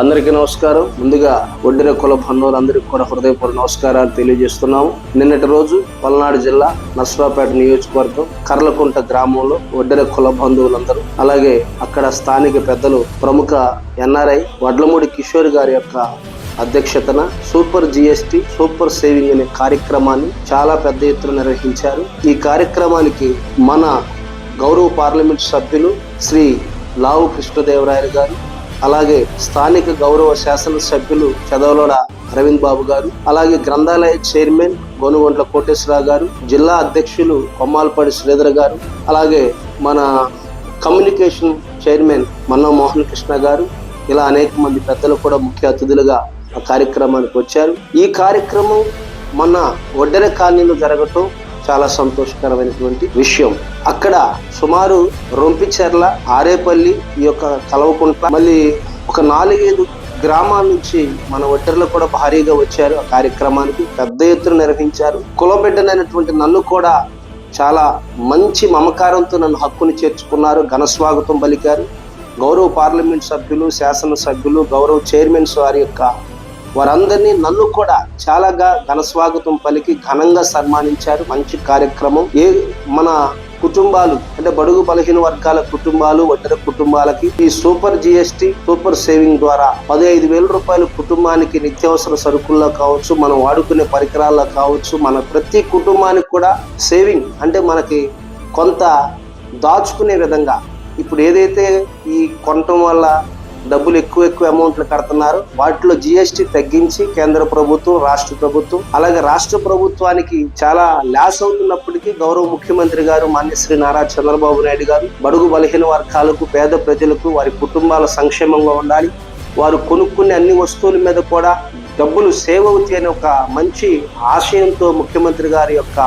అందరికీ నమస్కారం. ముందుగా ఒడ్డిన కుల బంధువులందరికీ కూడా హృదయపూర్వ నమస్కారాలు తెలియజేస్తున్నాము. నిన్నటి రోజు పల్నాడు జిల్లా నర్సరావుపేట నియోజకవర్గం కర్లకుంట గ్రామంలో ఒడ్డిన కుల బంధువులందరూ అలాగే అక్కడ స్థానిక పెద్దలు ప్రముఖ ఎన్ఆర్ఐ వడ్లమూడి కిషోర్ గారి యొక్క అధ్యక్షతన సూపర్ జిఎస్టి సూపర్ సేవింగ్ అనే కార్యక్రమాన్ని చాలా పెద్ద ఎత్తున నిర్వహించారు. ఈ కార్యక్రమానికి మన గౌరవ పార్లమెంట్ సభ్యులు శ్రీ లావు కృష్ణదేవరాయలు గారు అలాగే స్థానిక గౌరవ శాసనసభ్యులు చదవలోడ అరవింద్ బాబు గారు అలాగే గ్రంథాలయ చైర్మన్ గోనుగొంట్ల కోటేశ్వరరావు గారు జిల్లా అధ్యక్షులు కొమ్మాలపాడి శ్రీధర్ గారు అలాగే మన కమ్యూనికేషన్ చైర్మన్ మన్నో మోహన్ కృష్ణ గారు. ఇలా అనేక మంది పెద్దలు కూడా ముఖ్య అతిథులుగా ఆ కార్యక్రమానికి వచ్చారు. ఈ కార్యక్రమం మన ఒడ్డెర కాలనీలో జరగటం చాలా సంతోషకరమైనటువంటి విషయం. అక్కడ సుమారు రొంపిచెర్ల ఆరేపల్లి ఈ యొక్క కలవకుంట మళ్ళీ ఒక నాలుగైదు గ్రామాల నుంచి మన ఒట్టర్లు కూడా భారీగా వచ్చారు. ఆ కార్యక్రమానికి పెద్ద ఎత్తున నిర్వహించారు. కులబిడ్డనైనటువంటి నన్ను కూడా చాలా మంచి మమకారంతో నన్ను హక్కుని చేర్చుకున్నారు. ఘన స్వాగతం పలికారు. గౌరవ పార్లమెంట్ సభ్యులు శాసనసభ్యులు గౌరవ చైర్మన్స్ వారి యొక్క వారందరినీ నన్ను కూడా చాలాగా ఘన స్వాగతం పలికి ఘనంగా సన్మానించారు. మంచి కార్యక్రమం. ఏ మన కుటుంబాలు అంటే బడుగు బలహీన వర్గాల కుటుంబాలు ఒడ్డర కుటుంబాలకి ఈ సూపర్ జిఎస్టి సూపర్ సేవింగ్ ద్వారా పదిహేను వేల రూపాయలు కుటుంబానికి నిత్యావసర సరుకుల్లో కావచ్చు మనం వాడుకునే పరికరాల్లో కావచ్చు మన ప్రతి కుటుంబానికి కూడా సేవింగ్ అంటే మనకి కొంత దాచుకునే విధంగా. ఇప్పుడు ఏదైతే ఈ కొనటం వల్ల డబ్బులు ఎక్కువ ఎక్కువ అమౌంట్లు కడుతున్నారు. వాటిలో జీఎస్టీ తగ్గించి కేంద్ర ప్రభుత్వం రాష్ట్ర ప్రభుత్వం అలాగే రాష్ట్ర ప్రభుత్వానికి చాలా లాస్ అవుతున్నప్పటికీ గౌరవ ముఖ్యమంత్రి గారు మాన్య శ్రీ నారా చంద్రబాబు నాయుడు గారు బడుగు బలహీన వర్గాలకు పేద ప్రజలకు వారి కుటుంబాల సంక్షేమంగా ఉండాలి. వారు కొనుక్కునే అన్ని వస్తువుల మీద కూడా డబ్బులు సేవ్ అవుతాయి అనే ఒక మంచి ఆశయంతో ముఖ్యమంత్రి గారి యొక్క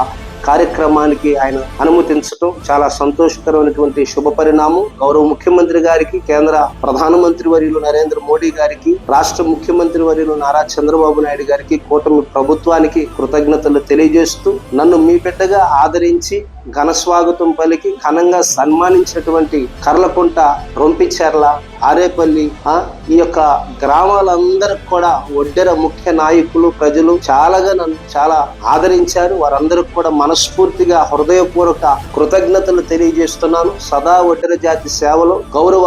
కార్యక్రమానికి ఆయన అనుమతించడం చాలా సంతోషకరమైనటువంటి శుభ పరిణామం. గౌరవ ముఖ్యమంత్రి గారికి కేంద్ర ప్రధానమంత్రి వర్యులు నరేంద్ర మోడీ గారికి రాష్ట్ర ముఖ్యమంత్రి వర్యులు నారా చంద్రబాబు నాయుడు గారికి కూటమి ప్రభుత్వానికి కృతజ్ఞతలు తెలియజేస్తూ నన్ను మీ బిడ్డగా ఆదరించి ఘన స్వాగతం పలికి ఘనంగా సన్మానించినటువంటి కర్లకుంట రొంపిచెర్ల ఆరేపల్లి ఆ, ఈ యొక్క గ్రామాలందరికి కూడా ఒడ్డెర ముఖ్య నాయకులు ప్రజలు చాలాగా నన్ను చాలా ఆదరించారు. వారందరికి కూడా మనస్ఫూర్తిగా హృదయపూర్వక కృతజ్ఞతలు తెలియజేస్తున్నాను. సదా ఒడ్డెర జాతి సేవలో గౌరవ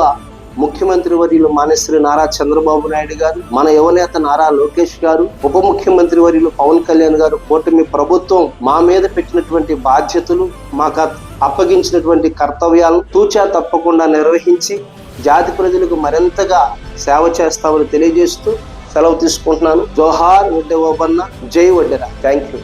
ముఖ్యమంత్రి వర్యులు మానేశ్వరి నారా చంద్రబాబు నాయుడు గారు మన యువనేత నారా లోకేష్ గారు ఉప ముఖ్యమంత్రి వర్యులు పవన్ కళ్యాణ్ గారు కూటమి ప్రభుత్వం మా మీద పెట్టినటువంటి బాధ్యతలు మాకు అప్పగించినటువంటి కర్తవ్యాలను తూచా తప్పకుండా నిర్వహించి జాతి ప్రజలకు మరింతగా సేవ చేస్తామని తెలియజేస్తూ సెలవు తీసుకుంటున్నాను. జోహార్ వడ్డే ఓబన్న జై వడ్డెరా. Thank you.